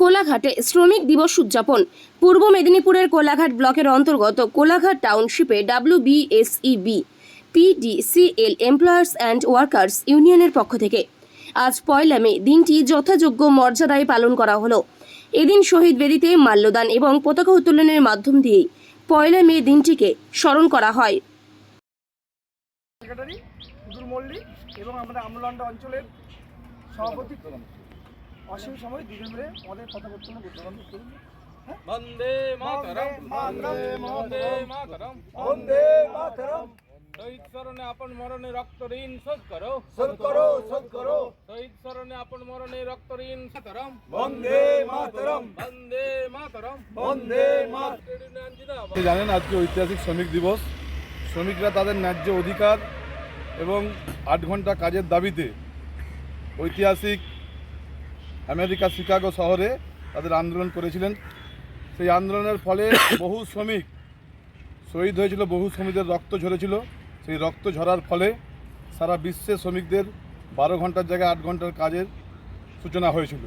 কোলাঘাটে শ্রমিক দিবস উদযাপন। পূর্ব মেদিনীপুরের কোলাঘাট ব্লকের অন্তর্গত Kolaghat টাউনশিপে WBSEB PDCL employers and workers ইউনিয়নের পক্ষ থেকে। আজ পয়লা মে, দিনটি যথাযোগ্য মর্যাদায় পালন করা হলো। এদিন শহীদ বেদিতে মাল্যদান এবং পতাকা উত্তোলনের মাধ্যম দিয়েই পয়লা মে দিনটিকে স্মরণ করা হয়। এবং আমাদের আমলান্ডা অঞ্চলের সভাপতি অসীম সময় দুজন মিলে আমাদের কথা বর্তমান উদ্বোধন করুন বন্দে মাতরম। বন্দে মাতরম। বন্দে মাতরম। শহীদ স্মরণে আপন মরণে রক্ত ঋণ শোধ করো। শোধ করো শোধ করো। শহীদ স্মরণে আপন মরণে রক্ত ঋণ মাতরম বন্দে মাতরম। বন্দে মাতরম। বন্দে মাতরম জানেন আজকে ঐতিহাসিক শ্রমিক দিবস। শ্রমিকরা তাদের ন্যায্য অধিকার এবং আট ঘণ্টা কাজের দাবিতে ঐতিহাসিক আমেরিকা শিকাগো শহরে তাদের আন্দোলন করেছিলেন। সেই আন্দোলনের ফলে বহু শ্রমিক শহীদ হয়েছিল, বহু শ্রমিকদের রক্ত ঝরেছিল। সেই রক্ত ঝরার ফলে সারা বিশ্বে শ্রমিকদের বারো ঘণ্টার জায়গায় আট ঘণ্টার কাজের সূচনা হয়েছিল।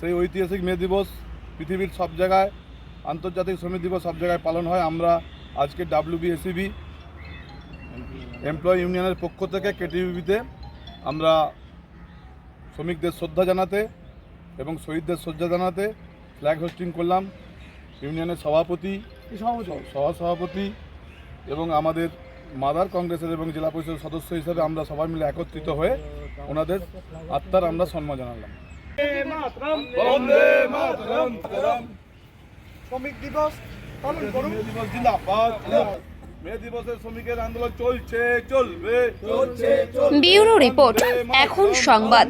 সেই ঐতিহাসিক মে দিবস পৃথিবীর সব জায়গায়, আন্তর্জাতিক শ্রমিক দিবস সব জায়গায় পালন হয়। আমরা আজকে ডাব্লিউবিএসিবি এমপ্লয়ি ইউনিয়নের পক্ষ থেকে কেটিভিতে আমরা শ্রমিকদের শ্রদ্ধা জানাতে এবং শহীদদের শ্রদ্ধা জানাতে ফ্ল্যাগ হোস্টিং করলাম ইউনিয়নের সভাপতি সহসভাপতি এবং আমাদের মাদার কংগ্রেসের এবং জেলা পরিষদের সদস্য হিসেবে আমরা সবাই মিলে একত্রিত হয়ে ওনাদের আত্মার আমরা সম্মান জানালাম। শ্রমিক দিবস পালন করুন। মে মে দিবসের শ্রমিকের আন্দোলন চলছে চলবে। চলছে ব্যুরো রিপোর্ট এখন সংবাদ।